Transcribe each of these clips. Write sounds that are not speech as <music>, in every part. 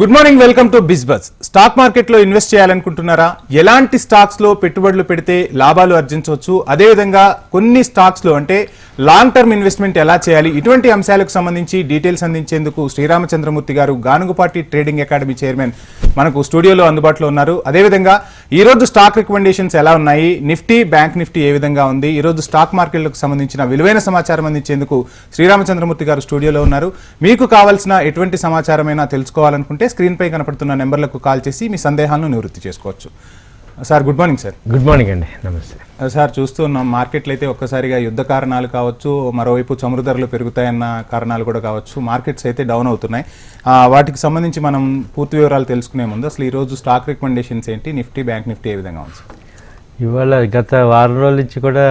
Good morning welcome to Bizbuzz stock మార్కెట్లో invest చేయాలనుకుంటున్నారా? ఎలాంటి స్టాక్స్లో పెట్టుబడులు పెడితే లాభాలు ఆర్జించవచ్చు? అదేవిధంగా కొన్ని స్టాక్స్లో అంటే లాంగ్ టర్మ్ ఇన్వెస్ట్మెంట్ ఎలా చేయాలి? ఇటువంటి అంశాలకు సంబంధించి డీటెయిల్స్ అందించేందుకు శ్రీరామచంద్రమూర్తి గారు గానుగుపాటి ట్రేడింగ్ అకాడమీ చైర్మన్ మనకు స్టూడియోలో అందుబాటులో ఉన్నారు. అదేవిధంగా ఈ రోజు స్టాక్ రికమెండేషన్స్ ఎలా ఉన్నాయి? నిఫ్టీ బ్యాంక్ నిఫ్టీ ఏ విధంగా ఉంది? ఈరోజు స్టాక్ మార్కెట్లకు సంబంధించిన విలువైన సమాచారం అందించేందుకు శ్రీరామచంద్రమూర్తి గారు స్టూడియోలో ఉన్నారు. మీకు కావాల్సిన ఎటువంటి సమాచారమైనా తెలుసుకోవాలనుకుంటే స్క్రీన్ పై కనపడుతున్న నెంబర్లకు కాల్ చేసి మీ సందేహాలను నివృత్తి చేసుకోవచ్చు. Sir good morning sir. Good morning అండి. నమస్తే. సార్ చూస్తూ ఉన్నాం. మార్కెట్లు అయితే ఒక్కసారిగా యుద్ధ కారణాలు కావచ్చు మరోవైపు చమురు ధరలు పెరుగుతాయన్న కారణాలు కూడా కావచ్చు. మార్కెట్స్ అయితే డౌన్ అవుతున్నాయి. వాటికి సంబంధించి మనం పూర్తి వివరాలు తెలుసుకునే ముందు అసలు ఈ రోజు స్టాక్ రికమెండేషన్స్ ఏంటి? నిఫ్టీ బ్యాంక్ నిఫ్టీ ఏ విధంగా ఉంది ఇవాళ గత వారం రోజుల నుంచి కూడా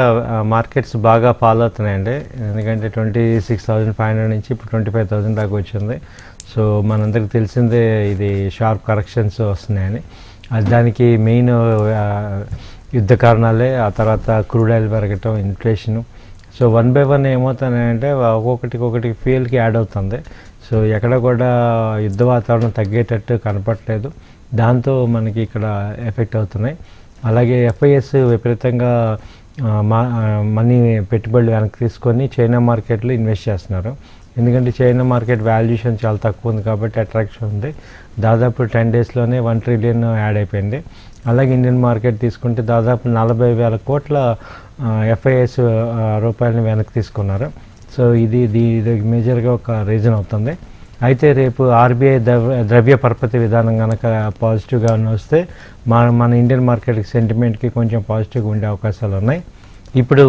మార్కెట్స్ బాగా ఫాలో అవుతున్నాయండి. ఎందుకంటే twenty six thousand five hundred నుంచి ఇప్పుడు ట్వంటీ ఫైవ్ థౌజండ్ దాకా వచ్చింది. సో మనందరికి తెలిసిందే ఇది షార్ప్ కరెక్షన్స్ వస్తున్నాయని. అది దానికి మెయిన్ యుద్ధ కారణాలే ఆ తర్వాత క్రూడ్ ఆయిల్ పెరగటం inflation. So one by one ఏమవుతున్నాయంటే ఒక్కొక్కటికి ఒకటి ఫ్యూయల్కి యాడ్ అవుతుంది. సో ఎక్కడ కూడా యుద్ధ వాతావరణం తగ్గేటట్టు కనపట్లేదు దాంతో మనకి ఇక్కడ ఎఫెక్ట్ అవుతున్నాయి. అలాగే ఎఫ్ఐఎస్ విపరీతంగా మా మనీ పెట్టుబడులు వెనక్కి తీసుకొని చైనా మార్కెట్లో ఇన్వెస్ట్ చేస్తున్నారు. ఎందుకంటే చైనా మార్కెట్ వాల్యుయేషన్ చాలా తక్కువ ఉంది కాబట్టి అట్రాక్షన్ ఉంది. దాదాపు టెన్ డేస్లోనే వన్ ట్రిలియన్ యాడ్ అయిపోయింది. అలాగే ఇండియన్ మార్కెట్ తీసుకుంటే దాదాపు నలభై వేల కోట్ల ఎఫ్ఐఎస్ రూపాయలని వెనక్కి తీసుకున్నారు. సో ఇది ఇది ఇది మేజర్గా ఒక రీజన్ అవుతుంది. అయితే రేపు ఆర్బీఐ ద్రవ్య ద్రవ్య పరపతి విధానం కనుక పాజిటివ్గా వస్తే మన మన ఇండియన్ మార్కెట్ సెంటిమెంట్కి కొంచెం పాజిటివ్గా ఉండే అవకాశాలు ఉన్నాయి. ఇప్పుడు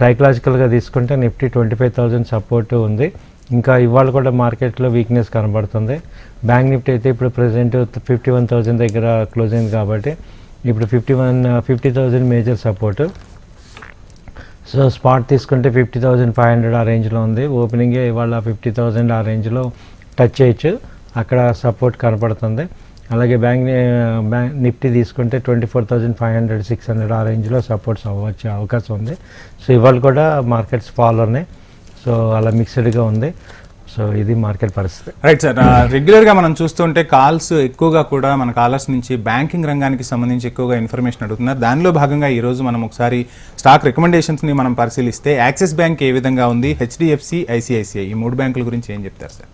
సైకలాజికల్గా తీసుకుంటే Nifty twenty five thousand support ఉంది. ఇంకా ఇవాళ కూడా మార్కెట్లో వీక్నెస్ కనబడుతుంది. బ్యాంక్ నిఫ్టీ అయితే ఇప్పుడు ప్రజెంట్ ఫిఫ్టీ వన్ థౌజండ్ దగ్గర క్లోజ్ అయింది కాబట్టి ఇప్పుడు fifty one fifty thousand major support so spot తీసుకుంటే ఫిఫ్టీ థౌజండ్ ఫైవ్ హండ్రెడ్ ఆ రేంజ్లో ఉంది. ఓపెనింగే ఇవాళ ఫిఫ్టీ థౌజండ్ ఆ రేంజ్లో టచ్ చేయొచ్చు. అక్కడ సపోర్ట్ కనపడుతుంది. అలాగే బ్యాంక్ బ్యాంక్ నిఫ్టీ తీసుకుంటే twenty four thousand five hundred six hundred ఆ రేంజ్లో సపోర్ట్స్ అవ్వచ్చే అవకాశం ఉంది. సో ఇవాళ కూడా మార్కెట్స్ ఫాల్ ఉన్నాయి. సో అలా మిక్స్డ్గా ఉంది. సో ఇది మార్కెట్ పరిస్థితి. రైట్ సార్ రెగ్యులర్గా మనం చూస్తుంటే కాల్స్ ఎక్కువగా కూడా మన కాలర్స్ నుంచి బ్యాంకింగ్ రంగానికి సంబంధించి ఎక్కువగా ఇన్ఫర్మేషన్ అడుగుతున్నారు. దానిలో భాగంగా ఈరోజు మనం ఒకసారి స్టాక్ రికమెండేషన్స్ని మనం పరిశీలిస్తే యాక్సిస్ బ్యాంక్ ఏ విధంగా ఉంది? హెచ్డిఎఫ్సి ఐసిఐసిఐ ఈ మూడు బ్యాంకుల గురించి ఏం చెప్తారు సార్?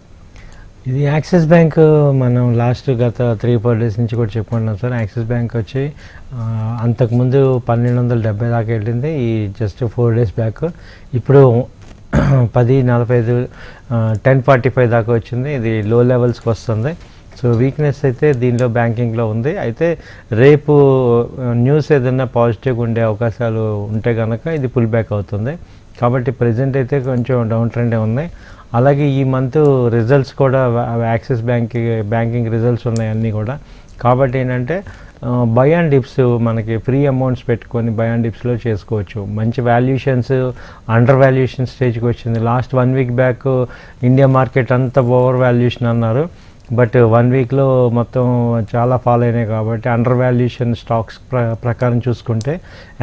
ఇది యాక్సిస్ బ్యాంక్ మనం లాస్ట్ గత త్రీ ఫోర్ డేస్ నుంచి కూడా చెప్పుకుంటున్నాం సార్. యాక్సిస్ బ్యాంక్ వచ్చి అంతకుముందు పన్నెండు వందల డెబ్బై దాకా వెళ్ళింది. ఈ జస్ట్ ఫోర్ డేస్ బ్యాక్ ఇప్పుడు <clears throat> పది నలభై ఐదు టెన్ ఫార్టీ ఫైవ్ దాకా వచ్చింది. ఇది లో లెవెల్స్కి వస్తుంది. సో వీక్నెస్ అయితే దీనిలో బ్యాంకింగ్లో ఉంది. అయితే రేపు న్యూస్ ఏదైనా పాజిటివ్గా ఉండే అవకాశాలు ఉంటే కనుక ఇది పుల్ బ్యాక్ అవుతుంది. కాబట్టి ప్రజెంట్ అయితే కొంచెం డౌన్ ట్రెండే ఉన్నాయి అలాగే ఈ మంత్ రిజల్ట్స్ కూడా యాక్సిస్ బ్యాంక్ బ్యాంకింగ్ రిజల్ట్స్ ఉన్నాయి అన్నీ కూడా. కాబట్టి ఏంటంటే బై అండ్ డిప్స్ మనకి ఫ్రీ అమౌంట్స్ పెట్టుకొని బై అండ్ డిప్స్లో చేసుకోవచ్చు. మంచి వాల్యుయేషన్స్ అండర్ వాల్యుయేషన్ స్టేజ్కి వచ్చింది. Last one week back India market అంతా ఓవర్ వాల్యుయేషన్ అన్నారు. బట్ వన్ వీక్లో మొత్తం చాలా ఫాలో అయినాయి కాబట్టి అండర్ వాల్యుయేషన్ స్టాక్స్ ప్ర ప్రకారం చూసుకుంటే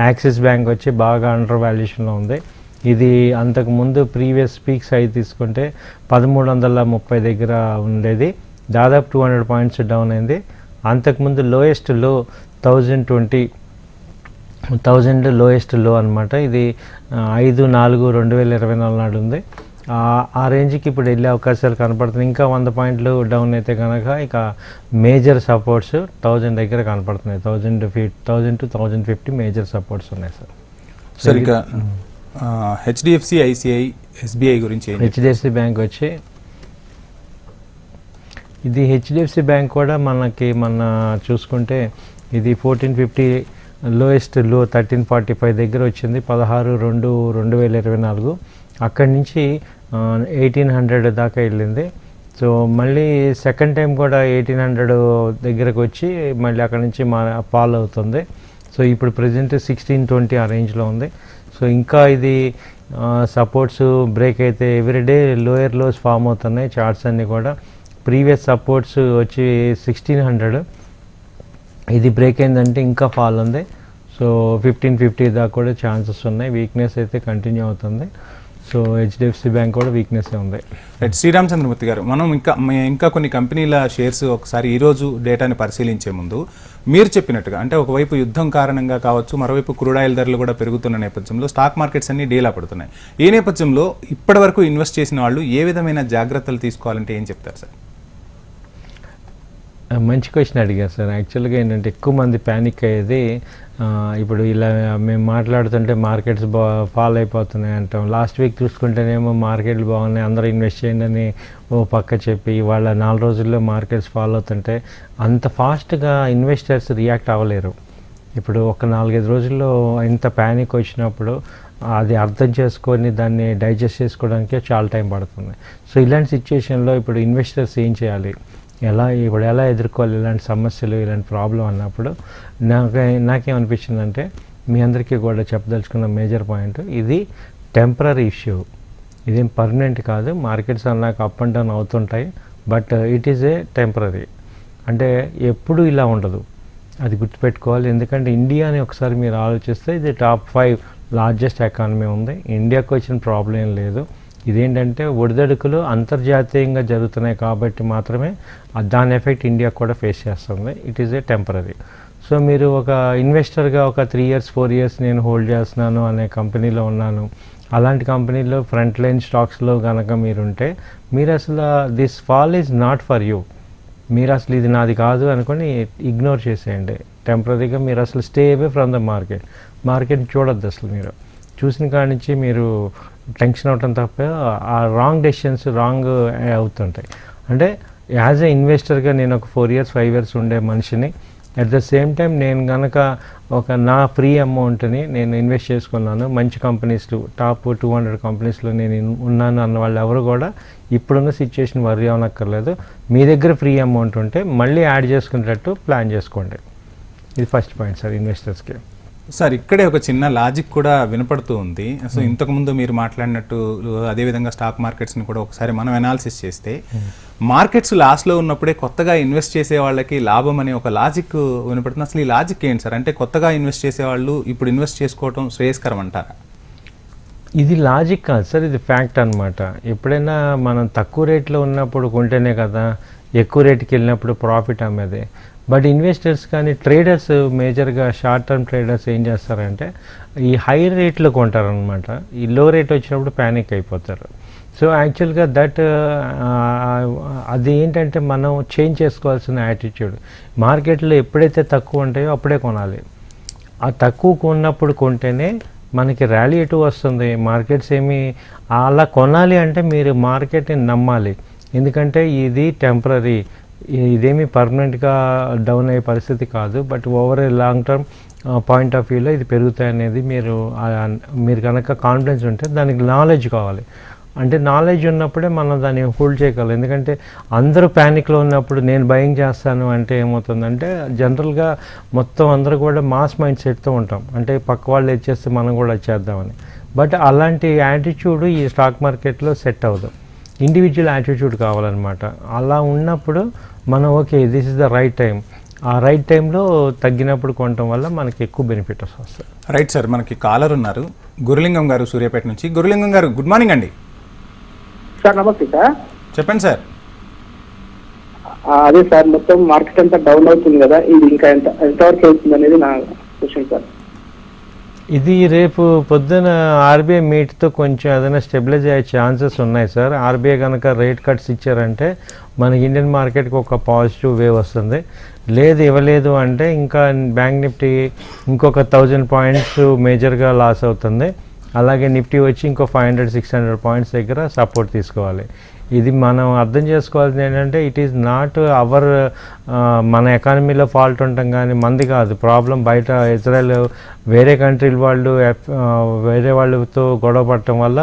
యాక్సిస్ బ్యాంక్ వచ్చి బాగా అండర్ వాల్యుయేషన్లో ఉంది. ఇది అంతకు ముందు ప్రీవియస్ పీక్స్ అయి తీసుకుంటే పదమూడు వందల ముప్పై దగ్గర ఉండేది. దాదాపు టూ హండ్రెడ్ పాయింట్స్ డౌన్ అయింది. అంతకుముందు లోయెస్ట్లో థౌజండ్ ట్వంటీ థౌజండ్ లోయెస్ట్లో అనమాట ఇది ఐదు నాలుగు రెండు వేల ఇరవై నాలుగు నాడు ఉంది. ఆ- రేంజ్కి ఇప్పుడు వెళ్ళే అవకాశాలు కనపడుతున్నాయి. ఇంకా వంద పాయింట్లు డౌన్ అయితే కనుక ఇక మేజర్ సపోర్ట్స్ థౌజండ్ దగ్గర కనపడుతున్నాయి. థౌజండ్ ఫి thousand to thousand fifty major supports ఉన్నాయి సార్. సార్ ఇక హెచ్డిఎఫ్సి ఐసిఐ ఎస్బీఐ గురించి హెచ్డిఎఫ్సి బ్యాంక్ వచ్చి ఇది హెచ్డిఎఫ్సి బ్యాంక్ కూడా మనకి మన చూసుకుంటే ఇది ఫోర్టీన్ ఫిఫ్టీ లోయెస్ట్లో థర్టీన్ ఫార్టీ ఫైవ్ దగ్గర వచ్చింది పదహారు రెండు రెండు వేల ఇరవై నాలుగు. అక్కడి నుంచి ఎయిటీన్ హండ్రెడ్ దాకా వెళ్ళింది. సో మళ్ళీ సెకండ్ టైం కూడా ఎయిటీన్ హండ్రెడ్ దగ్గరకు వచ్చి మళ్ళీ అక్కడ నుంచి మా ఫాల్ అవుతుంది. సో ఇప్పుడు ప్రజెంట్ సిక్స్టీన్ ట్వంటీ ఆ రేంజ్లో ఉంది. సో ఇంకా ఇది సపోర్ట్స్ బ్రేక్ అయితే ఎవ్రీడే లోయర్ లోస్ ఫామ్ అవుతున్నాయి. చార్ట్స్ అన్నీ కూడా ప్రీవియస్ సపోర్ట్స్ వచ్చి సిక్స్టీన్ హండ్రెడ్ ఇది బ్రేక్ అయిందంటే ఇంకా ఫాల్ ఉంది. సో ఫిఫ్టీన్ ఫిఫ్టీ దాకా కూడా ఛాన్సెస్ ఉన్నాయి. వీక్నెస్ అయితే కంటిన్యూ అవుతుంది. సో హెచ్డిఎఫ్సి బ్యాంక్ కూడా వీక్నెస్ ఉంది. రైట్ శ్రీరామచంద్రమూర్తి గారు మనం ఇంకా ఇంకా కొన్ని కంపెనీల షేర్స్ ఒకసారి ఈ రోజు డేటాని పరిశీలించే ముందు మీరు చెప్పినట్టుగా అంటే ఒకవైపు యుద్ధం కారణంగా కావచ్చు మరోవైపు క్రూడాయిల్ ధరలు కూడా పెరుగుతున్న నేపథ్యంలో స్టాక్ మార్కెట్స్ అన్ని డీలా పడుతున్నాయి. ఈ నేపథ్యంలో ఇప్పటివరకు ఇన్వెస్ట్ చేసిన వాళ్ళు ఏ విధమైన జాగ్రత్తలు తీసుకోవాలంటే ఏం చెప్తారు సార్? మంచి క్వశ్చన్ అడిగారు సార్. యాక్చువల్గా ఏంటంటే ఎక్కువ మంది ప్యానిక్ అయ్యేది ఇప్పుడు ఇలా మేము మాట్లాడుతుంటే మార్కెట్స్ బా ఫాల్ అయిపోతున్నాయి అంటాం. లాస్ట్ వీక్ చూసుకుంటేనేమో మార్కెట్లు బాగున్నాయి అందరూ ఇన్వెస్ట్ చేయండి అని ఓ పక్క చెప్పి వాళ్ళ నాలుగు రోజుల్లో మార్కెట్స్ ఫాల్ అవుతుంటే అంత ఫాస్ట్గా ఇన్వెస్టర్స్ రియాక్ట్ అవ్వలేరు. ఇప్పుడు ఒక నాలుగైదు రోజుల్లో ఇంత ప్యానిక్ వచ్చినప్పుడు అది అర్థం చేసుకొని దాన్ని డైజెస్ట్ చేసుకోవడానికే చాలా టైం పడుతుంది. సో ఇలాంటి సిచ్యుయేషన్లో ఇప్పుడు ఇన్వెస్టర్స్ ఏం చేయాలి? ఎలా ఇప్పుడు ఎలా ఎదుర్కోవాలి? ఇలాంటి సమస్యలు ఇలాంటి ప్రాబ్లం అన్నప్పుడు నాకు నాకేమనిపించిందంటే మీ అందరికీ కూడా చెప్పదలుచుకున్న మేజర్ పాయింట్ ఇది టెంపరీ ఇష్యూ. ఇదేం పర్మనెంట్ కాదు. మార్కెట్స్ అన్నాక అప్ అండ్ డౌన్ అవుతుంటాయి. But it is a temporary అంటే ఎప్పుడు ఇలా ఉండదు. అది గుర్తుపెట్టుకోవాలి. ఎందుకంటే ఇండియాని ఒకసారి మీరు ఆలోచిస్తే ఇది టాప్ ఫైవ్ లార్జెస్ట్ ఎకానమీ ఉంది. ఇండియాకు వచ్చిన ప్రాబ్లం ఏం లేదు. ఇదేంటంటే ఒడిదడుకులు అంతర్జాతీయంగా జరుగుతున్నాయి కాబట్టి మాత్రమే దాని ఎఫెక్ట్ ఇండియా కూడా ఫేస్ చేస్తుంది. It is a temporary so మీరు ఒక ఇన్వెస్టర్గా ఒక త్రీ ఇయర్స్ ఫోర్ ఇయర్స్ నేను హోల్డ్ చేస్తున్నాను అనే కంపెనీలో ఉన్నాను. అలాంటి కంపెనీలో ఫ్రంట్ లైన్ స్టాక్స్లో కనుక మీరుంటే మీరు అసలు this fall is not for you. మీరు అసలు ఇది నాది కాదు అనుకొని ఇగ్నోర్ చేసేయండి. టెంపరీగా మీరు అసలు stay away from the market. Market చూడొద్దు అసలు మీరు. చూసిన కాడి నుంచి మీరు టెన్షన్ అవటం తప్ప ఆ రాంగ్ డెసిషన్స్ రాంగ్ అవుతుంటాయి. అంటే యాజ్ ఎ ఇన్వెస్టర్గా నేను ఒక ఫోర్ ఇయర్స్ ఫైవ్ ఇయర్స్ ఉండే మనిషిని అట్ ద సేమ్ టైం నేను కనుక ఒక నా ఫ్రీ అమౌంట్ని నేను ఇన్వెస్ట్ చేసుకున్నాను మంచి కంపెనీస్లు టాప్ టూ హండ్రెడ్ కంపెనీస్లో నేను ఉన్నాను అన్న వాళ్ళు ఎవరు కూడా ఇప్పుడున్న సిచ్యువేషన్ వరి అవనక్కర్లేదు. మీ దగ్గర ఫ్రీ అమౌంట్ ఉంటే మళ్ళీ యాడ్ చేసుకునేటట్టు ప్లాన్ చేసుకోండి. ఇది ఫస్ట్ పాయింట్ సార్ ఇన్వెస్టర్స్కి. సార్ ఇక్కడే ఒక చిన్న లాజిక్ కూడా వినపడుతూ ఉంది. సో ఇంతకుముందు మీరు మాట్లాడినట్టు అదేవిధంగా స్టాక్ మార్కెట్స్ని కూడా ఒకసారి మనం అనాలిసిస్ చేస్తే మార్కెట్స్ లాస్లో ఉన్నప్పుడే కొత్తగా ఇన్వెస్ట్ చేసే వాళ్ళకి లాభం అనే ఒక లాజిక్ వినపడుతుంది. అసలు ఈ లాజిక్ ఏంటి సార్? అంటే కొత్తగా ఇన్వెస్ట్ చేసే వాళ్ళు ఇప్పుడు ఇన్వెస్ట్ చేసుకోవడం శ్రేయస్కరం అంటారా? ఇది లాజిక్ కాదు సార్ ఇది ఫ్యాక్ట్ అన్నమాట. ఎప్పుడైనా మనం తక్కువ రేట్లో ఉన్నప్పుడు కొంటేనే కదా ఎక్కువ రేటుకి వెళ్ళినప్పుడు ప్రాఫిట్ అమ్మేది. బట్ ఇన్వెస్టర్స్ కానీ ట్రేడర్స్ మేజర్గా షార్ట్ టర్మ్ ట్రేడర్స్ ఏం చేస్తారంటే ఈ హై రేట్లో కొంటారనమాట ఈ లో రేట్ వచ్చినప్పుడు ప్యానిక్ అయిపోతారు. సో యాక్చువల్గా దట్ అది ఏంటంటే మనం చేంజ్ చేసుకోవాల్సిన యాటిట్యూడ్ మార్కెట్లో ఎప్పుడైతే తక్కువ ఉంటాయో అప్పుడే కొనాలి. ఆ తక్కువ కొన్నప్పుడు కొంటేనే మనకి ర్యాలీ ఎటు వస్తుంది? మార్కెట్స్ ఏమి అలా కొనాలి అంటే మీరు మార్కెట్ని నమ్మాలి. ఎందుకంటే ఇది టెంపరీ ఇదేమి పర్మనెంట్గా డౌన్ అయ్యే పరిస్థితి కాదు but over a long term point of వ్యూలో ఇది పెరుగుతాయి అనేది మీరు మీరు కనుక కాన్ఫిడెన్స్ ఉంటే దానికి నాలెడ్జ్ కావాలి. అంటే నాలెడ్జ్ ఉన్నప్పుడే మనం దాన్ని హోల్డ్ చేయగలం. ఎందుకంటే అందరూ ప్యానిక్లో ఉన్నప్పుడు నేను భయం చేస్తాను అంటే ఏమవుతుందంటే జనరల్గా మొత్తం అందరూ కూడా మాస్ మైండ్ సెట్తో ఉంటాం. అంటే పక్క వాళ్ళు వచ్చేస్తే మనం కూడా చేద్దామని. బట్ అలాంటి యాటిట్యూడ్ ఈ స్టాక్ మార్కెట్లో సెట్ అవ్వదు. ఇండివిజువల్ యాటిట్యూడ్ కావాలన్నమాట. అలా ఉన్నప్పుడు మనం okay this is the right time ఆ రైట్ టైంలో తగ్గినప్పుడు కొనటం వల్ల మనకి ఎక్కువ బెనిఫిట్స్ వస్తాయి రైట్ సార్ మనకి కాలర్ ఉన్నారు. గురులింగం గారు సూర్యాపేట నుంచి. గురులింగం గారు గుడ్ మార్నింగ్ అండి. సార్ నమస్తే సార్ చెప్పండి సార్ అదే సార్ మొత్తం మార్కెట్ అంతా డౌన్ అవుతుంది కదా. ఇది ఇంకా ఎంత ఎంతవరకు అవుతుంది అనేది నా క్వశ్చన్ సార్ ఇది రేపు పొద్దున ఆర్బీఐ మీట్తో కొంచెం ఏదైనా స్టెబిలైజ్ అయ్యే ఛాన్సెస్ ఉన్నాయి సార్. ఆర్బీఐ కనుక రేట్ కట్స్ ఇచ్చారంటే మనకి ఇండియన్ మార్కెట్కి ఒక పాజిటివ్ వేవ్ వస్తుంది. లేదు ఇవ్వలేదు అంటే ఇంకా బ్యాంక్ నిఫ్టీ ఇంకొక థౌజండ్ పాయింట్స్ మేజర్గా లాస్ అవుతుంది. అలాగే నిఫ్టీ వచ్చి ఇంకో five hundred six hundred points దగ్గర సపోర్ట్ తీసుకోవాలి. ఇది మనం అర్థం చేసుకోవాల్సింది ఏంటంటే ఇట్ ఈస్ నాట్ అవర్ మన ఎకానమీలో ఫాల్ట్ ఉండటం కానీ మంది కాదు. ప్రాబ్లం బయట ఇజ్రాయెల్ వేరే కంట్రీల వాళ్ళు వేరే వాళ్ళతో గొడవ పడటం వల్ల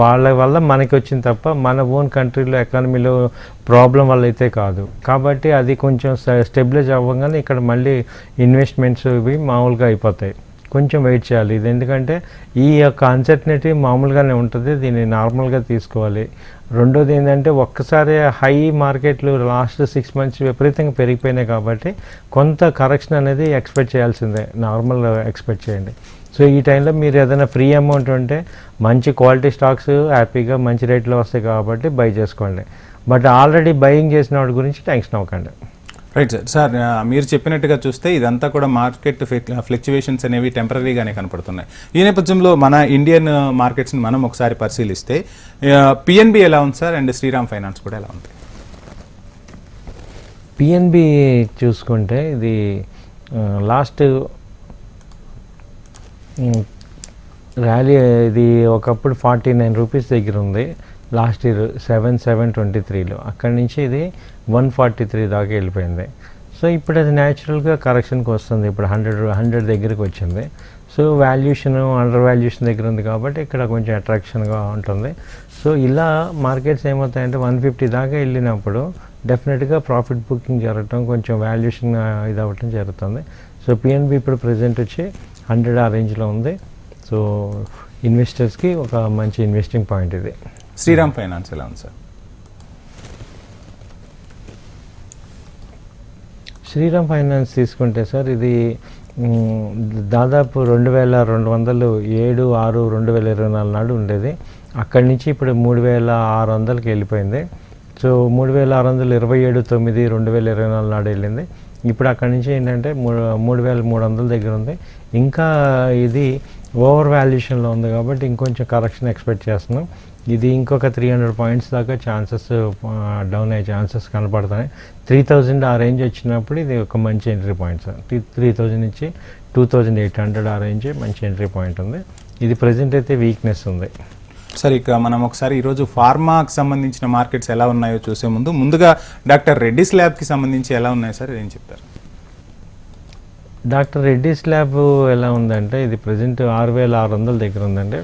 వాళ్ళ వల్ల మనకి వచ్చింది తప్ప మన ఓన్ కంట్రీలో ఎకానమీలో ప్రాబ్లం వల్ల అయితే కాదు. కాబట్టి అది కొంచెం స్టెబిలైజ్ అవ్వగానే ఇక్కడ మళ్ళీ ఇన్వెస్ట్మెంట్స్ ఇవి మామూలుగా అయిపోతాయి. కొంచెం వెయిట్ చేయాలి. ఇది ఎందుకంటే ఈ యొక్క అన్సర్టనిటీ మామూలుగానే ఉంటుంది. దీన్ని నార్మల్గా తీసుకోవాలి. రెండోది ఏంటంటే ఒక్కసారి హై మార్కెట్లు లాస్ట్ సిక్స్ మంత్స్ విపరీతంగా పెరిగిపోయినాయి కాబట్టి కొంత కరెక్షన్ అనేది ఎక్స్పెక్ట్ చేయాల్సిందే. నార్మల్ ఎక్స్పెక్ట్ చేయండి. సో ఈ టైంలో మీరు ఏదైనా ఫ్రీ అమౌంట్ ఉంటే మంచి క్వాలిటీ స్టాక్స్ హ్యాపీగా మంచి రేట్లో వస్తాయి కాబట్టి బై చేసుకోండి. బట్ ఆల్రెడీ బయింగ్ చేసిన వాటి గురించి టెన్షన్ అవ్వకండి రైట్ సార్ సార్ మీరు చెప్పినట్టుగా చూస్తే ఇదంతా కూడా మార్కెట్ ఫ్లక్చువేషన్స్ అనేవి టెంపరీగానే కనపడుతున్నాయి. ఈ నేపథ్యంలో మన ఇండియన్ మార్కెట్స్ని మనం ఒకసారి పరిశీలిస్తే పిఎన్బి ఎలా ఉంది సార్? అండ్ శ్రీరామ్ ఫైనాన్స్ కూడా ఎలా ఉంది? పిఎన్బి చూసుకుంటే ఇది లాస్ట్ ర్యాలీ ఇది ఒకప్పుడు ఫార్టీ నైన్ రూపీస్ దగ్గర ఉంది. Last year seven seven twenty త్రీలో. అక్కడి నుంచి ఇది వన్ ఫార్టీ త్రీ దాకా వెళ్ళిపోయింది. సో ఇప్పుడు అది న్యాచురల్గా కరెక్షన్కి వస్తుంది. ఇప్పుడు హండ్రెడ్ హండ్రెడ్ దగ్గరికి వచ్చింది. సో వాల్యుయేషన్ అండర్ వాల్యుయేషన్ దగ్గర ఉంది కాబట్టి ఇక్కడ కొంచెం అట్రాక్షన్గా ఉంటుంది. సో ఇలా మార్కెట్స్ ఏమవుతాయంటే వన్ ఫిఫ్టీ దాకా వెళ్ళినప్పుడు డెఫినెట్గా ప్రాఫిట్ బుకింగ్ జరగటం కొంచెం వాల్యుయేషన్ ఇది అవ్వటం జరుగుతుంది. సో పిఎన్బి ఇప్పుడు ప్రజెంట్ వచ్చి హండ్రెడ్ ఆ రేంజ్లో ఉంది. సో ఇన్వెస్టర్స్కి ఒక మంచి ఇన్వెస్టింగ్ పాయింట్ ఇది. శ్రీరామ్ ఫైనాన్స్ ఎలా ఉంది సార్. శ్రీరామ్ ఫైనాన్స్ తీసుకుంటే సార్ ఇది దాదాపు రెండు వేల రెండు వందలు ఏడు ఆరు రెండు వేల ఇరవై నాలుగు నాడు ఉండేది. అక్కడి నుంచి ఇప్పుడు మూడు వేల ఆరు వందలకి వెళ్ళిపోయింది. సో మూడు వేల ఆరు వందలు ఇరవై ఏడు తొమ్మిది రెండు వేల ఇరవై నాలుగు నాడు వెళ్ళింది. ఇప్పుడు అక్కడి నుంచి ఏంటంటే మూడు మూడు వేల మూడు వందల దగ్గర ఉంది. ఇంకా ఇది ఓవర్ వాల్యుయేషన్లో ఉంది కాబట్టి ఇంకొంచెం కరెక్షన్ ఎక్స్పెక్ట్ చేస్తున్నాం. ఇది ఇంకొక త్రీ హండ్రెడ్ పాయింట్స్ దాకా ఛాన్సెస్ డౌన్ అయ్యే ఛాన్సెస్ కనపడతాయి. త్రీ థౌజండ్ ఆ రేంజ్ వచ్చినప్పుడు ఇది ఒక మంచి entry point sir. Three thousand నుంచి టూ థౌజండ్ ఎయిట్ హండ్రెడ్ ఆ రేంజ్ మంచి ఎంట్రీ పాయింట్ ఉంది. ఇది ప్రజెంట్ అయితే వీక్నెస్ ఉంది. సార్ ఇక మనం ఒకసారి ఈరోజు ఫార్మాకి సంబంధించిన మార్కెట్స్ ఎలా ఉన్నాయో చూసే ముందు ముందుగా డాక్టర్ రెడ్డిస్ ల్యాబ్కి సంబంధించి ఎలా ఉన్నాయి సార్? ఏం చెప్తారు? డాక్టర్ రెడ్డిస్ ల్యాబ్ ఎలా ఉందంటే ఇది ప్రజెంట్ ఆరు వేల ఆరు వందల దగ్గర ఉందండి.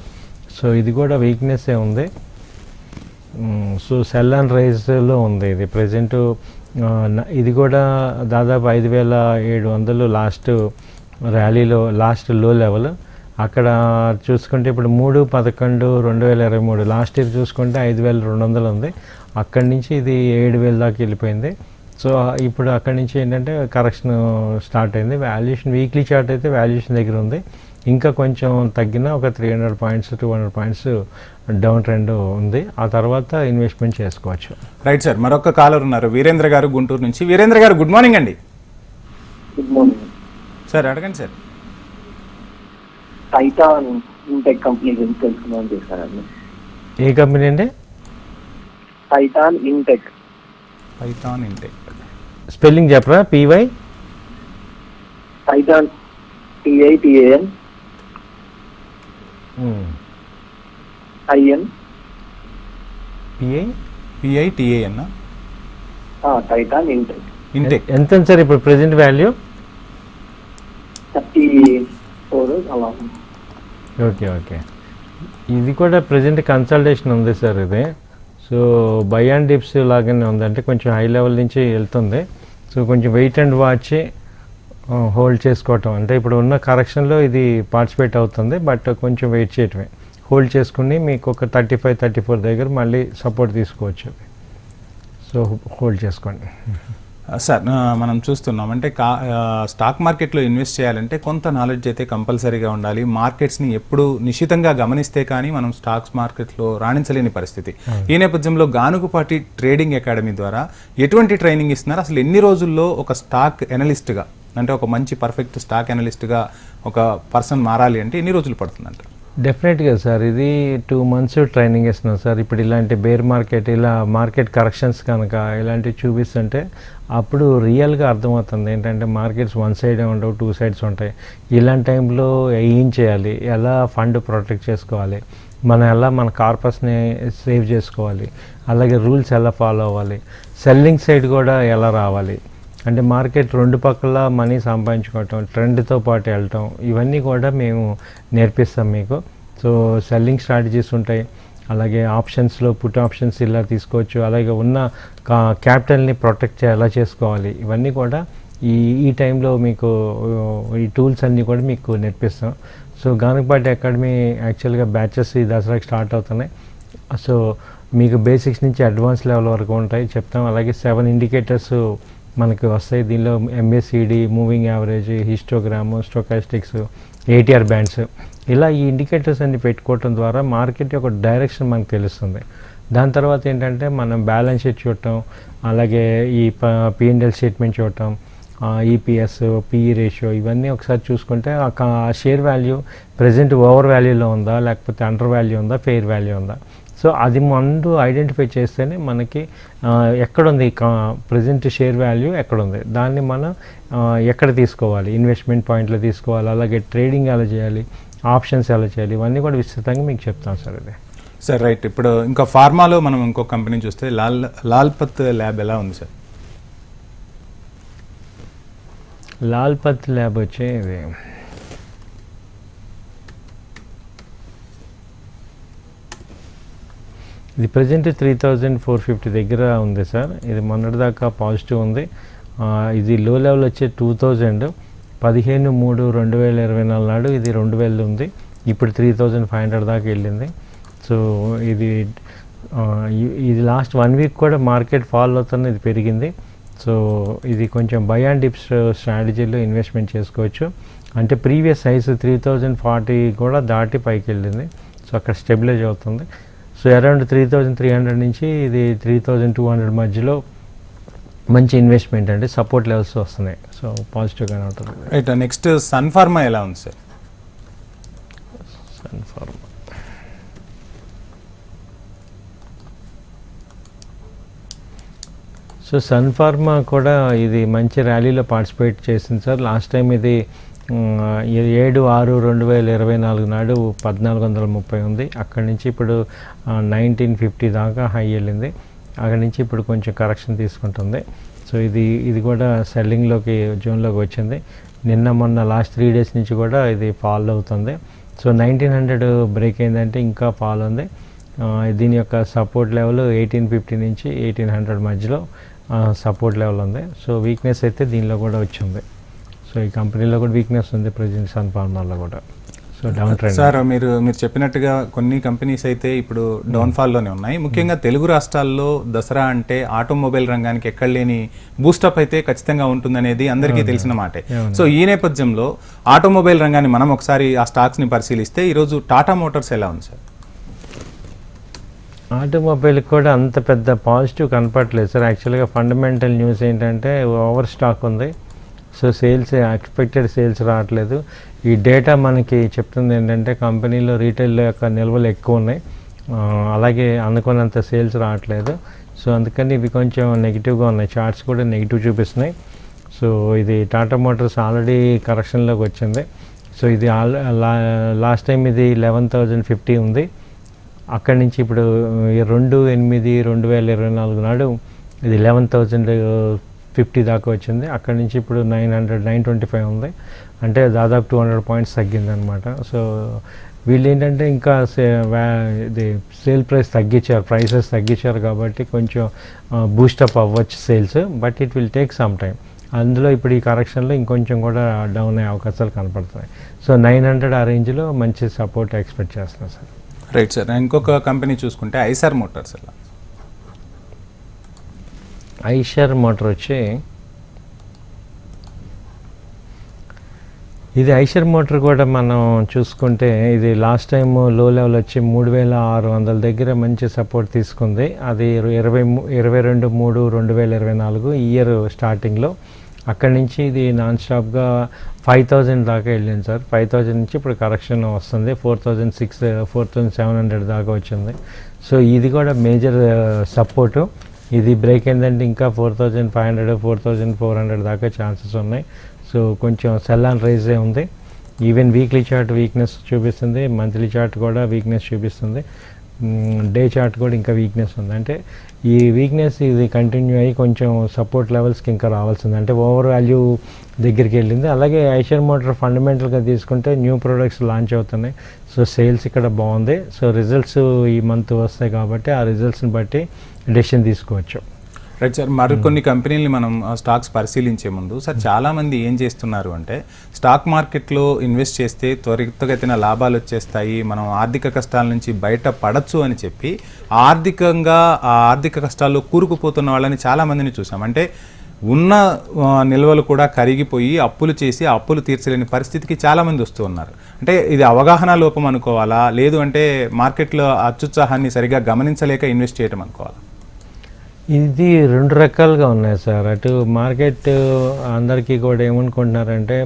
సో ఇది కూడా వీక్నెస్సే ఉంది. సో సెల్ అండ్ రైజ్లో ఉంది ఇది. ప్రజెంట్ ఇది కూడా దాదాపు ఐదు వేల ఏడు వందలు లాస్ట్ ర్యాలీలో లాస్ట్లో లెవెల్ అక్కడ చూసుకుంటే ఇప్పుడు మూడు పదకొండు రెండు వేల ఇరవై మూడు. లాస్ట్ ఇయర్ చూసుకుంటే ఐదు వేల రెండు వందలు ఉంది. అక్కడి నుంచి ఇది ఏడు వేల దాకా వెళ్ళిపోయింది. సో ఇప్పుడు అక్కడి నుంచి ఏంటంటే కరెక్షన్ స్టార్ట్ అయింది. వాల్యుయేషన్ వీక్లీ చార్ట్ అయితే వాల్యుయేషన్ దగ్గర ఉంది. ఇంకా కొంచెం తగ్గిన ఒక three hundred points two hundred points down trend ఉంది. ఆ తర్వాత ఇన్వెస్ట్మెంట్ చేసుకోవచ్చు. రైట్ సార్ మరొక కాలర్ ఉన్నారు. వీరేంద్ర గారు గుంటూరు నుంచి. వీరేంద్ర గారు గుడ్ మార్నింగ్ అండి. గుడ్ మార్నింగ్ సార్ అడగండి సార్ టైటాన్ ఇంటెక్ కంపెనీ గురించి తెలుసుకుందాం చేశానండి ఏ కంపెనీ అండి? Titan Intech Python Intech spelling చెప్పరా? PY Titan TITAN IN? PI? PITAN Titan Intech Intech ఎంత సార్ ఇప్పుడు ప్రెసెంట్ వాల్యూ థర్టీ ఫోర్ అలా. ఉంది. Okay okay. ఇది కూడా ప్రజెంట్ కన్సల్టేషన్ ఉంది సార్ ఇది. సో బై అండ్ డిప్స్ లాగానే ఉంది అంటే కొంచెం హై లెవెల్ నుంచి వెళ్తుంది. సో కొంచెం వెయిట్ అండ్ వాచ్ హోల్డ్ చేసుకోవటం. అంటే ఇప్పుడు ఉన్న కరెక్షన్లో ఇది పార్టిసిపేట్ అవుతుంది బట్ కొంచెం వెయిట్ చేయటమే. హోల్డ్ చేసుకుని మీకు ఒక థర్టీ ఫైవ్ థర్టీ ఫోర్ దగ్గర మళ్ళీ సపోర్ట్ తీసుకోవచ్చు. సో హోల్డ్ చేసుకోండి. సార్ మనం చూస్తున్నాం. అంటే కా స్టాక్ మార్కెట్లో ఇన్వెస్ట్ చేయాలంటే కొంత నాలెడ్జ్ అయితే కంపల్సరీగా ఉండాలి. మార్కెట్స్ని ఎప్పుడు నిశితంగా గమనిస్తే కానీ మనం స్టాక్స్ మార్కెట్లో రాణించలేని పరిస్థితి. ఈ నేపథ్యంలో గానుగుపాటి ట్రేడింగ్ అకాడమీ ద్వారా ఎటువంటి ట్రైనింగ్ ఇస్తున్నారు? అసలు ఎన్ని రోజుల్లో ఒక స్టాక్ ఎనలిస్ట్గా అంటే ఒక మంచి పర్ఫెక్ట్ స్టాక్ ఎనలిస్ట్గా ఒక పర్సన్ మారాలి అంటే ఎన్ని రోజులు పడుతుందంట? డెఫినెట్గా సార్. ఇది టూ మంత్స్ ట్రైనింగ్ ఇస్తున్నాం సార్. ఇప్పుడు ఇలాంటి బేర్ మార్కెట్ ఇలా మార్కెట్ కరెక్షన్స్ కనుక ఇలాంటివి చూపిస్తుంటే అప్పుడు రియల్గా అర్థమవుతుంది. ఏంటంటే మార్కెట్స్ వన్ సైడ్ ఉండవు టూ సైడ్స్ ఉంటాయి. ఇలాంటి టైంలో ఏం చేయాలి? ఎలా ఫండ్ ప్రొటెక్ట్ చేసుకోవాలి? మనం ఎలా మన కార్పస్ని సేవ్ చేసుకోవాలి? అలాగే రూల్స్ ఎలా ఫాలో అవ్వాలి? సెల్లింగ్ సైడ్ కూడా ఎలా రావాలి? అంటే మార్కెట్ రెండు పక్కల మనీ సంపాదించుకోవటం ట్రెండ్తో పాటు వెళ్ళటం ఇవన్నీ కూడా మేము నేర్పిస్తాం మీకు. సో సెల్లింగ్ స్ట్రాటజీస్ ఉంటాయి. అలాగే ఆప్షన్స్లో పుట్ ఆప్షన్స్ ఇలా తీసుకోవచ్చు. అలాగే ఉన్న కా క్యాపిటల్ని ప్రొటెక్ట్ ఎలా చేసుకోవాలి? ఇవన్నీ కూడా ఈ ఈ టైంలో మీకు ఈ టూల్స్ అన్నీ కూడా మీకు నేర్పిస్తాం. సో గానకపాటి అకాడమీ యాక్చువల్గా బ్యాచెస్ ఈ దసరాకి స్టార్ట్ అవుతున్నాయి. సో మీకు బేసిక్స్ నుంచి అడ్వాన్స్ లెవెల్ వరకు ఉంటాయి. చెప్తాం. అలాగే సెవెన్ ఇండికేటర్స్ మనకు వస్తాయి. దీనిలో MSCD moving average histogram stochastics ATR bands ఇలా ఈ ఇండికేటర్స్ అన్ని పెట్టుకోవటం ద్వారా మార్కెట్ యొక్క డైరెక్షన్ మనకు తెలుస్తుంది. దాని తర్వాత ఏంటంటే మనం బ్యాలెన్స్ షీట్ చూడటం అలాగే ఈ పిఎన్ఎల్ స్టేట్మెంట్ చూడటం ఈపీఎస్ పిఈ రేషియో ఇవన్నీ ఒకసారి చూసుకుంటే ఆ ఆ షేర్ వాల్యూ ప్రజెంట్ ఓవర్ వాల్యూలో ఉందా లేకపోతే అండర్ వాల్యూ ఉందా ఫెయిర్ వాల్యూ ఉందా? సో అది ముందు ఐడెంటిఫై చేస్తేనే మనకి ఎక్కడుంది ప్రజెంట్ షేర్ వాల్యూ ఎక్కడుంది? దాన్ని మనం ఎక్కడ తీసుకోవాలి? ఇన్వెస్ట్మెంట్ పాయింట్లో తీసుకోవాలి అలాగే ట్రేడింగ్ ఎలా చేయాలి ఆప్షన్స్ ఎలా చేయాలి ఇవన్నీ కూడా విస్తృతంగా మీకు చెప్తాం సార్ ఇది. Sir right. ఇప్పుడు ఇంకా ఫార్మాలో మనం ఇంకో కంపెనీ చూస్తే లాల్ లాల్పత్ ల్యాబ్ ఎలా ఉంది సార్? లాల్ పత్ ల్యాబ్ వచ్చి ఇది present three thousand four fifty దగ్గర ఉంది సార్. ఇది మొన్నటిదాకా పాజిటివ్ ఉంది. ఇది లో లెవెల్ వచ్చే టూ థౌజండ్. పదిహేను మూడు రెండు వేల ఇరవై నాలుగు నాడు ఇది రెండు వేలు ఉంది. ఇప్పుడు త్రీ థౌజండ్ ఫైవ్ హండ్రెడ్ దాకా వెళ్ళింది. సో ఇది ఇది లాస్ట్ వన్ వీక్ కూడా మార్కెట్ ఫాల్ అవుతున్న ఇది పెరిగింది. సో ఇది కొంచెం బై అండ్ డిప్స్ స్ట్రాటజీలో ఇన్వెస్ట్మెంట్ చేసుకోవచ్చు. అంటే previous size three thousand forty కూడా దాటి పైకి వెళ్ళింది. సో అక్కడ స్టెబిలైజ్ అవుతుంది. So around three thousand three hundred నుంచి ఇది త్రీ థౌజండ్ టూ హండ్రెడ్ మధ్యలో మంచి ఇన్వెస్ట్మెంట్ అంటే సపోర్ట్ లెవెల్స్ వస్తున్నాయి. సో పాజిటివ్గానే ఉంటుంది. రైట్ నెక్స్ట్ సన్ ఫార్మా ఎలా ఉంది sir Sun Pharma so Sun Pharma కూడా ఇది మంచి ర్యాలీలో పార్టిసిపేట్ చేసింది సార్ లాస్ట్ టైం ఇది ఏడు ఆరు రెండు వేల ఇరవై నాలుగు నాడు పద్నాలుగు వందల ముప్పై ఉంది. అక్కడి నుంచి ఇప్పుడు నైన్టీన్ ఫిఫ్టీ దాకా హై వెళ్ళింది. అక్కడి నుంచి ఇప్పుడు కొంచెం కరెక్షన్ తీసుకుంటుంది. సో ఇది ఇది కూడా సెల్లింగ్లోకి జోన్లోకి వచ్చింది. నిన్న మొన్న లాస్ట్ త్రీ డేస్ నుంచి కూడా ఇది ఫాల్ అవుతుంది. సో నైన్టీన్ హండ్రెడ్ బ్రేక్ అయిందంటే ఇంకా ఫాల్ ఉంది. దీని యొక్క సపోర్ట్ లెవెల్ ఎయిటీన్ ఫిఫ్టీ నుంచి ఎయిటీన్ హండ్రెడ్ మధ్యలో సపోర్ట్ లెవెల్ ఉంది. సో వీక్నెస్ అయితే దీనిలో కూడా వచ్చింది. సో ఈ కంపెనీలో కూడా వీక్నెస్ ఉంది ప్రజెంట్ సన్ ఫార్మాలో కూడా. సో డౌన్ ట్రెండ్ సార్ మీరు మీరు చెప్పినట్టుగా కొన్ని కంపెనీస్ అయితే ఇప్పుడు డౌన్ఫాల్లోనే ఉన్నాయి. ముఖ్యంగా తెలుగు రాష్ట్రాల్లో దసరా అంటే ఆటోమొబైల్ రంగానికి ఎక్కడ లేని బూస్టప్ అయితే ఖచ్చితంగా ఉంటుందనేది అందరికీ తెలిసిన మాటే. సో ఈ నేపథ్యంలో ఆటోమొబైల్ రంగాన్ని మనం ఒకసారి ఆ స్టాక్స్ని పరిశీలిస్తే ఈరోజు టాటా మోటార్స్ ఎలా ఉంది సార్? ఆటోమొబైల్ కూడా అంత పెద్ద పాజిటివ్ కనపడలేదు సార్. యాక్చువల్గా ఫండమెంటల్ న్యూస్ ఏంటంటే ఓవర్ స్టాక్ ఉంది. సో సేల్స్ ఎక్స్పెక్టెడ్ సేల్స్ రావట్లేదు. ఈ డేటా మనకి చెప్తుంది ఏంటంటే కంపెనీలో రీటైల్ యొక్క నిల్వలు ఎక్కువ ఉన్నాయి. అలాగే అనుకున్నంత సేల్స్ రావట్లేదు. సో అందుకని ఇవి కొంచెం నెగిటివ్గా ఉన్నాయి. చార్ట్స్ కూడా నెగిటివ్ చూపిస్తున్నాయి. సో ఇది టాటా మోటార్స్ ఆల్రెడీ కరెక్షన్లోకి వచ్చింది. సో ఇది ఆల్ లాస్ట్ టైం ఇది లెవెన్ థౌజండ్ ఫిఫ్టీ ఉంది. అక్కడి నుంచి ఇప్పుడు ఈ రెండు ఎనిమిది రెండు వేల ఇరవై నాలుగు నాడు ఇది లెవెన్ థౌజండ్ ఫిఫ్టీ దాకా వచ్చింది. అక్కడి నుంచి ఇప్పుడు nine hundred nine twenty five ఉంది. అంటే దాదాపు టూ హండ్రెడ్ పాయింట్స్ తగ్గిందనమాట సో వీళ్ళు ఏంటంటే ఇంకా ఇది సేల్ ప్రైస్ తగ్గించారు ప్రైసెస్ తగ్గించారు కాబట్టి కొంచెం బూస్టప్ అవ్వచ్చు sales but it will take some time అందులో ఇప్పుడు ఈ కరెక్షన్లో ఇంకొంచెం కూడా డౌన్ అయ్యే అవకాశాలు కనపడుతున్నాయి. సో నైన్ హండ్రెడ్ ఆ రేంజ్లో మంచి సపోర్ట్ ఎక్స్పెక్ట్ చేస్తున్నాం సార్. Right sir. ఇంకొక కంపెనీ చూసుకుంటే ఐసర్ మోటార్స్ అలా. ఐషర్ మోటార్ వచ్చి ఇది ఐషర్ మోటార్ కూడా మనం చూసుకుంటే ఇది లాస్ట్ టైం లో లెవెల్ వచ్చి మూడు వేల ఆరు వందల దగ్గర మంచి సపోర్ట్ తీసుకుంది. అది ఇరవై ఇరవై రెండు మూడు రెండు వేల ఇరవై నాలుగు ఇయర్ స్టార్టింగ్లో. అక్కడి నుంచి ఇది నాన్ స్టాప్గా ఫైవ్ థౌజండ్ దాకా వెళ్ళింది సార్. ఫైవ్ థౌజండ్ నుంచి ఇప్పుడు కరెక్షన్ వస్తుంది. Four thousand six four thousand seven hundred దాకా వచ్చింది. సో ఇది కూడా మేజర్ సపోర్టు. ఇది బ్రేక్ ఏంటంటే ఇంకా four thousand five hundred four thousand four hundred దాకా ఛాన్సెస్ ఉన్నాయి. సో కొంచెం సెల్ అండ్ రైజే ఉంది. ఈవెన్ వీక్లీ చార్ట్ వీక్నెస్ చూపిస్తుంది. మంత్లీ చార్ట్ కూడా వీక్నెస్ చూపిస్తుంది. Mm, డే చార్ట్ కూడా ఇంకా వీక్నెస్ ఉంది. అంటే ఈ వీక్నెస్ ఇది కంటిన్యూ అయ్యి కొంచెం సపోర్ట్ లెవెల్స్కి ఇంకా రావాల్సింది. అంటే ఓవర్ వాల్యూ దగ్గరికి వెళ్ళింది. అలాగే ఐషర్ మోటార్ ఫండమెంటల్గా తీసుకుంటే న్యూ ప్రొడక్ట్స్ లాంచ్ అవుతున్నాయి. సో సేల్స్ ఇక్కడ బాగుంది. సో రిజల్ట్స్ ఈ మంత్ వస్తాయి కాబట్టి ఆ రిజల్ట్స్ని బట్టి డెసిషన్ తీసుకోవచ్చు. రైట్ సార్ మరికొన్ని కంపెనీలు మనం స్టాక్స్ పరిశీలించే ముందు సార్ చాలామంది ఏం చేస్తున్నారు అంటే స్టాక్ మార్కెట్లో ఇన్వెస్ట్ చేస్తే త్వరితగతిన లాభాలు వచ్చేస్తాయి మనం ఆర్థిక కష్టాల నుంచి బయట పడచ్చు అని చెప్పి ఆర్థికంగా ఆ ఆర్థిక కష్టాల్లో కూరుకుపోతున్న వాళ్ళని చాలామందిని చూసాం. అంటే ఉన్న నిల్వలు కూడా కరిగిపోయి అప్పులు చేసి అప్పులు తీర్చలేని పరిస్థితికి చాలామంది వస్తూ ఉన్నారు. అంటే ఇది అవగాహన లోపం అనుకోవాలా? లేదు అంటే మార్కెట్లో అత్యుత్సాహాన్ని సరిగా గమనించలేక ఇన్వెస్ట్ చేయడం అనుకోవాలా? ఇది రెండు రకాలుగా ఉన్నాయి సార్. అటు మార్కెట్ అందరికీ కూడా ఏమనుకుంటున్నారంటే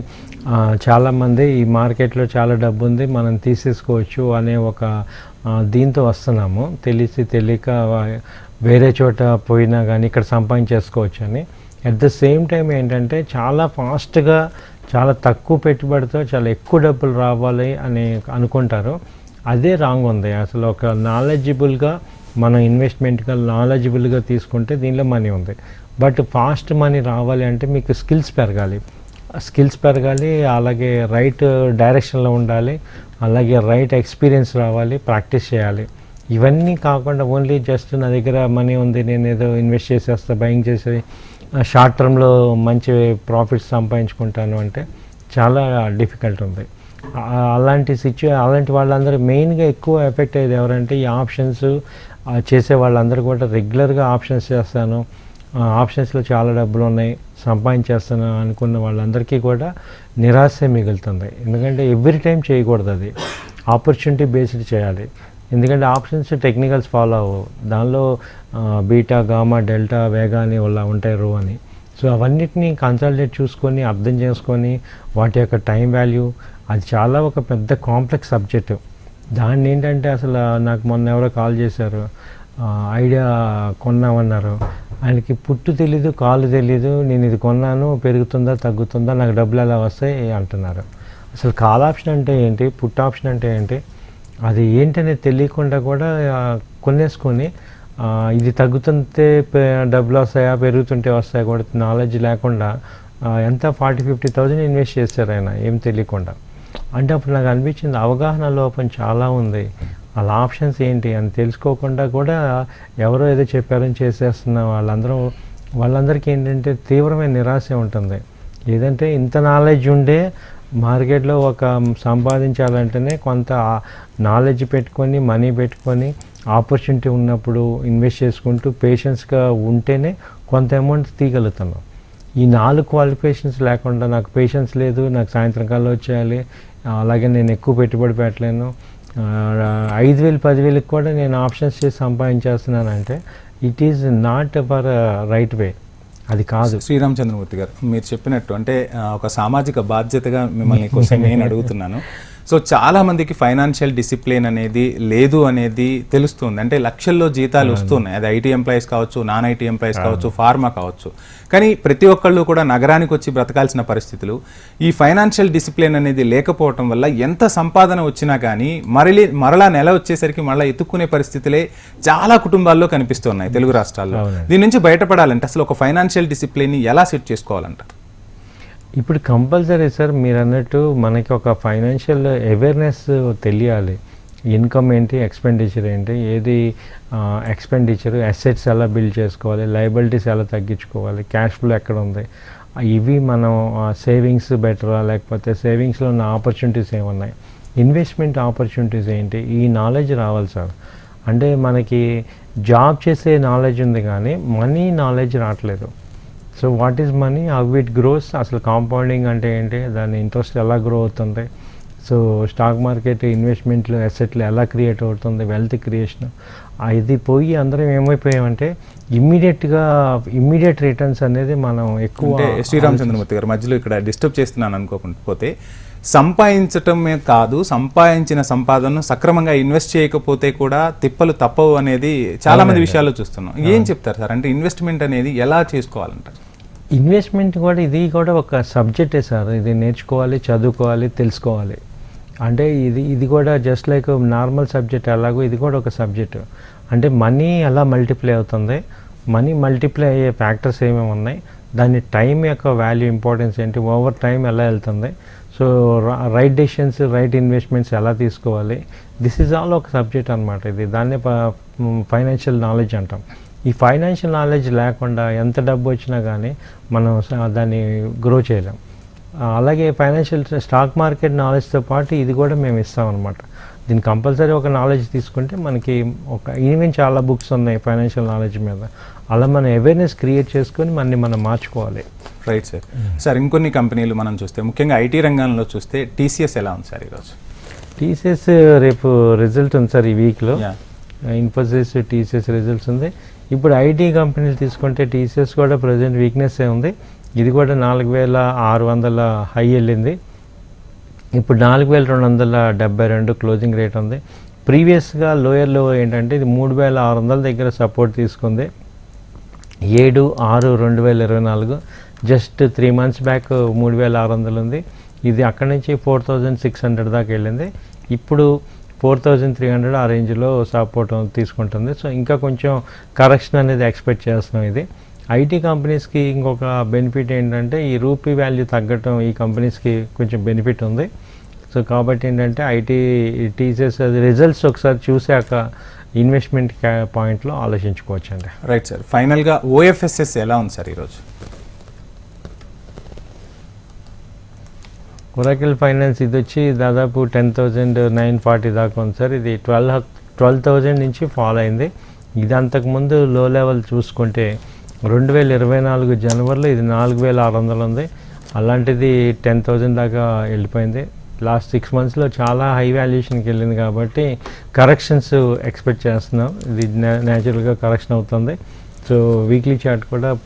చాలామంది ఈ మార్కెట్లో చాలా డబ్బు ఉంది మనం తీసేసుకోవచ్చు అనే ఒక దీంతో వస్తున్నాము. తెలిసి తెలియక వేరే చోట పోయినా కానీ ఇక్కడ సంపాదించేసుకోవచ్చు అని. అట్ ద సేమ్ టైం ఏంటంటే చాలా ఫాస్ట్గా చాలా తక్కువ పెట్టుబడితో చాలా ఎక్కువ డబ్బులు రావాలి అని అనుకుంటారు. అదే రాంగ్ ఉంది. అసలు ఒక నాలెడ్జిబుల్గా మనం ఇన్వెస్ట్మెంట్గా నాలెడ్జిబుల్గా తీసుకుంటే దీనిలో మనీ ఉంది. బట్ ఫాస్ట్ మనీ రావాలి అంటే మీకు స్కిల్స్ పెరగాలి. స్కిల్స్ పెరగాలి అలాగే రైట్ డైరెక్షన్లో ఉండాలి అలాగే రైట్ ఎక్స్పీరియన్స్ రావాలి ప్రాక్టీస్ చేయాలి. ఇవన్నీ కాకుండా ఓన్లీ జస్ట్ నా దగ్గర మనీ ఉంది నేను ఏదో ఇన్వెస్ట్ చేసేస్తా బయింగ్ చేసి షార్ట్ టర్మ్లో మంచి ప్రాఫిట్స్ సంపాదించుకుంటాను అంటే చాలా డిఫికల్ట్ ఉంది. అలాంటి సిచ్యు అలాంటి వాళ్ళందరూ మెయిన్గా ఎక్కువ ఎఫెక్ట్ అయ్యేది ఎవరంటే ఈ ఆప్షన్స్ చేసే వాళ్ళందరూ కూడా రెగ్యులర్గా ఆప్షన్స్ చేస్తాను. ఆప్షన్స్లో చాలా డబ్బులు ఉన్నాయి సంపాదించేస్తాను అనుకున్న వాళ్ళందరికీ కూడా నిరాశ మిగులుతుంది. ఎందుకంటే ఎవ్రీ టైం చేయకూడదు అది. ఆపర్చునిటీ బేస్డ్ చేయాలి. ఎందుకంటే ఆప్షన్స్ టెక్నికల్స్ ఫాలో అవ్వవు. దానిలో బీటా గామా డెల్టా వేగా అని ఇలా ఉంటాయి రో అని. సో అవన్నిటిని కన్సల్టేట్ చూసుకొని అర్థం చేసుకొని వాటి యొక్క టైం వాల్యూ అది చాలా ఒక పెద్ద కాంప్లెక్స్ సబ్జెక్టు. దాన్ని ఏంటంటే అసలు నాకు మొన్న ఎవరో కాల్ చేశారు. ఐడియా కొన్నామన్నారు. ఆయనకి పుట్టు తెలీదు కాలు తెలీదు నేను ఇది కొన్నాను పెరుగుతుందా తగ్గుతుందా నాకు డబ్బులు ఎలా వస్తాయి అంటున్నారు. అసలు కాల్ ఆప్షన్ అంటే ఏంటి పుట్ ఆప్షన్ అంటే ఏంటి అది ఏంటనేది తెలియకుండా కూడా కొనేసుకొని ఇది తగ్గుతుంటే డబ్బులు వస్తాయా పెరుగుతుంటే వస్తాయా కూడా నాలెడ్జ్ లేకుండా ఎంత ఫార్టీ ఫిఫ్టీ థౌజండ్ ఇన్వెస్ట్ చేశారు ఆయన ఏం తెలియకుండా. అంటే అప్పుడు నాకు అనిపించింది అవగాహన లోపం చాలా ఉంది. వాళ్ళ ఆప్షన్స్ ఏంటి అని తెలుసుకోకుండా కూడా ఎవరో ఏదో చెప్పారని చేసేస్తున్న వాళ్ళందరూ వాళ్ళందరికీ ఏంటంటే తీవ్రమైన నిరాశ ఉంటుంది. ఏదంటే ఇంత నాలెడ్జ్ ఉండే మార్కెట్లో ఒక సంపాదించాలంటేనే కొంత నాలెడ్జ్ పెట్టుకొని మనీ పెట్టుకొని ఆపర్చునిటీ ఉన్నప్పుడు ఇన్వెస్ట్ చేసుకుంటూ పేషెన్స్గా ఉంటేనే కొంత అమౌంట్ తీయగలుగుతున్నాం ఈ నాలుగు క్వాలిఫికేషన్స్ లేకుండా నాకు పేషెన్స్ లేదు నాకు సాయంత్రం కల్లా వచ్చేయాలి. అలాగే నేను ఎక్కువ పెట్టుబడి పెట్టలేను. ఐదు వేలు పదివేలకు కూడా నేను ఆప్షన్స్ చేసి సంపాదించేస్తున్నానంటే it is not for right way అది కాదు. శ్రీరామచంద్రమూర్తి గారు మీరు చెప్పినట్టు అంటే ఒక సామాజిక బాధ్యతగా మిమ్మల్ని కోసం <laughs> నేను అడుగుతున్నాను. సో చాలా మందికి ఫైనాన్షియల్ డిసిప్లిన్ అనేది లేదు అనేది తెలుస్తుంది. అంటే లక్షల్లో జీతాలు వస్తున్నాయి. అది ఐటీ ఎంప్లాయీస్ కావచ్చు నాన్ ఐటీ ఎంప్లాయీస్ కావచ్చు ఫార్మా కావచ్చు. కానీ ప్రతి ఒక్కళ్ళు కూడా నగరానికి వచ్చి బ్రతకాల్సిన పరిస్థితులు ఈ ఫైనాన్షియల్ డిసిప్లిన్ అనేది లేకపోవటం వల్ల ఎంత సంపాదన వచ్చినా కానీ మరలి మరలా నెల వచ్చేసరికి మళ్ళీ ఎత్తుక్కునే పరిస్థితులే చాలా కుటుంబాల్లో కనిపిస్తున్నాయి తెలుగు రాష్ట్రాల్లో. దీని నుంచి బయటపడాలంటే అసలు ఒక ఫైనాన్షియల్ డిసిప్లిన్ ఎలా సెట్ చేసుకోవాలంటారు? ఇప్పుడు కంపల్సరీ సార్ మీరు అన్నట్టు మనకి ఒక ఫైనాన్షియల్ అవేర్నెస్ తెలియాలి. ఇన్కమ్ ఏంటి ఎక్స్పెండిచర్ ఏంటి ఏది ఎక్స్పెండిచర్ అసెట్స్ ఎలా బిల్డ్ చేసుకోవాలి లైబిలిటీస్ ఎలా తగ్గించుకోవాలి క్యాష్ ఫ్లో ఎక్కడ ఉంది. ఇవి మనం సేవింగ్స్ బెటరా లేకపోతే సేవింగ్స్లో ఉన్న ఆపర్చునిటీస్ ఏమున్నాయి? ఇన్వెస్ట్మెంట్ ఆపర్చునిటీస్ ఏంటి? ఈ నాలెడ్జ్ రావాలి సార్. అంటే మనకి జాబ్ చేసే నాలెడ్జ్ ఉంది కానీ మనీ నాలెడ్జ్ రావట్లేదు. So what is money how it grows అసలు కాంపౌండింగ్ అంటే ఏంటి? దాని ఇంట్రెస్ట్ ఎలా గ్రో అవుతుంది? సో స్టాక్ మార్కెట్ ఇన్వెస్ట్మెంట్లు అసెట్లు ఎలా క్రియేట్ అవుతుంది వెల్త్ క్రియేషన్. ఇది పోయి అందరం ఏమైపోయామంటే ఇమ్మీడియట్గా ఇమ్మీడియట్ రిటర్న్స్ అనేది మనం ఎక్కువ శ్రీరామచంద్రమూర్తి గారు మధ్యలో ఇక్కడ డిస్టర్బ్ చేస్తున్నాను అనుకోకపోతే సంపాదించటమే కాదు సంపాదించిన సంపాదనను సక్రమంగా ఇన్వెస్ట్ చేయకపోతే కూడా తిప్పలు తప్పవు అనేది చాలా మంది విషయాల్లో చూస్తున్నాం. ఏం చెప్తారు సార్? అంటే ఇన్వెస్ట్మెంట్ అనేది ఎలా చేసుకోవాలంటారు? ఇన్వెస్ట్మెంట్ కూడా ఇది కూడా ఒక సబ్జెక్టే సార్. ఇది నేర్చుకోవాలి చదువుకోవాలి తెలుసుకోవాలి. అంటే ఇది ఇది కూడా జస్ట్ లైక్ నార్మల్ సబ్జెక్ట్ ఎలాగో ఇది కూడా ఒక సబ్జెక్ట్ అంటే మనీ ఎలా మల్టిప్లై అవుతుంది. మనీ మల్టిప్లై అయ్యే ఫ్యాక్టర్స్ ఏమేమి ఉన్నాయి? దాని టైం యొక్క వాల్యూ ఇంపార్టెన్స్ ఏంటి? ఓవర్ టైం ఎలా వెళ్తుంది? So right decisions right investments ఎలా తీసుకోవాలి? దిస్ ఈజ్ ఆల్ ఒక సబ్జెక్ట్ అనమాట ఇది. దాన్నే ఫైనాన్షియల్ నాలెడ్జ్ అంటాం. ఈ ఫైనాన్షియల్ నాలెడ్జ్ లేకుండా ఎంత డబ్బు వచ్చినా కానీ మనం దాన్ని గ్రో చేయలేం. అలాగే ఫైనాన్షియల్ స్టాక్ మార్కెట్ నాలెడ్జ్తో పాటు ఇది కూడా మేము ఇస్తాం అనమాట దీన్ని కంపల్సరీ ఒక నాలెడ్జ్ తీసుకుంటే మనకి ఒక ఈవెన్ చాలా బుక్స్ ఉన్నాయి ఫైనాన్షియల్ నాలెడ్జ్ మీద. అలా మనం అవేర్నెస్ క్రియేట్ చేసుకొని మనని మనం మార్చుకోవాలి. రైట్ సార్ సార్ ఇంకొన్ని కంపెనీలు మనం చూస్తే ముఖ్యంగా ఐటీ రంగంలో చూస్తే టీసీఎస్ ఎలా ఉంది సార్ ఈరోజు? టీసీఎస్ రేపు రిజల్ట్ ఉంది సార్ ఈ వీక్లో ఇన్ఫోసిస్ టీసీఎస్ రిజల్ట్స్ ఉంది. ఇప్పుడు ఐటీ కంపెనీలు తీసుకుంటే టీసీఎస్ కూడా ప్రజెంట్ వీక్నెస్ ఉంది. ఇది కూడా నాలుగు వేల ఆరు వందల హై వెళ్ళింది. ఇప్పుడు నాలుగు వేల రెండు వందల డెబ్బై రెండు క్లోజింగ్ రేట్ ఉంది. ప్రీవియస్గా లోయర్లో ఏంటంటే ఇది మూడు వేల ఆరు వందల దగ్గర సపోర్ట్ తీసుకుంది. ఏడు ఆరు రెండు వేల ఇరవై నాలుగు జస్ట్ త్రీ మంత్స్ బ్యాక్ మూడు వేల ఆరు వందలు ఉంది. ఇది అక్కడి నుంచి ఫోర్ థౌజండ్ సిక్స్ హండ్రెడ్ దాకా వెళ్ళింది. ఇప్పుడు ఫోర్ థౌజండ్ త్రీ హండ్రెడ్ ఆ రేంజ్లో సపోర్ట్ తీసుకుంటుంది. సో ఇంకా కొంచెం కరెక్షన్ అనేది ఎక్స్పెక్ట్ చేస్తున్నాం ఇది. ఐటీ కంపెనీస్కి ఇంకొక బెనిఫిట్ ఏంటంటే ఈ రూపీ వాల్యూ తగ్గటం ఈ కంపెనీస్కి కొంచెం బెనిఫిట్ ఉంది. సో కాబట్టి ఏంటంటే ఐటీ టీచర్స్ అది రిజల్ట్స్ ఒకసారి చూశాక ఇన్వెస్ట్మెంట్ పాయింట్లో ఆలోచించుకోవచ్చండి. Right sir. ఫైనల్గా ఓఎఫ్ఎస్ఎస్ ఎలా ఉంది సార్ ఈరోజు? ఒరాకిల్ ఫైనాన్స్ ఇది వచ్చి దాదాపు టెన్ థౌజండ్ నైన్ ఫార్టీ దాకా ఉంది సార్. ఇది ట్వెల్వ్ ట్వెల్వ్ థౌజండ్ నుంచి ఫాలో అయింది. ఇది అంతకుముందు లో లెవెల్ చూసుకుంటే రెండు వేల ఇరవై నాలుగు జనవరిలో ఇది నాలుగు వేల ఆరు వందలు ఉంది. అలాంటిది టెన్ థౌజండ్ దాకా వెళ్ళిపోయింది. లాస్ట్ సిక్స్ మంత్స్లో చాలా హై వాల్యుయేషన్కి వెళ్ళింది కాబట్టి కరెక్షన్స్ ఎక్స్పెక్ట్ చేస్తున్నాం. ఇది న్యాచురల్గా కరెక్షన్ అవుతుంది. సో వీక్లీ చార్ట్ కూడా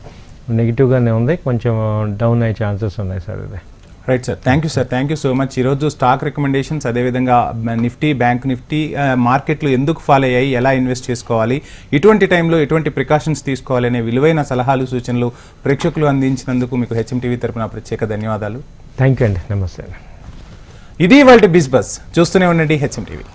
నెగిటివ్గానే ఉంది. కొంచెం డౌన్ అయ్యే ఛాన్సెస్ ఉన్నాయి సార్ ఇది. Right sir thank you sir thank you so much ఈరోజు స్టాక్ రికమెండేషన్స్ అదేవిధంగా నిఫ్టీ బ్యాంక్ నిఫ్టీ మార్కెట్లు ఎందుకు ఫాలో అయ్యాయి ఎలా ఇన్వెస్ట్ చేసుకోవాలి ఇటువంటి టైంలో ఎటువంటి ప్రికాషన్స్ తీసుకోవాలి అనే విలువైన సలహాలు సూచనలు ప్రేక్షకులు అందించినందుకు మీకు హెచ్ఎం టీవీ తరపున ప్రత్యేక ధన్యవాదాలు. థ్యాంక్ యూ అండి. నమస్తే. ఇది వాళ్ళ బిజ్ బస్ చూస్తూనే ఉండండి హెచ్ఎం టీవీ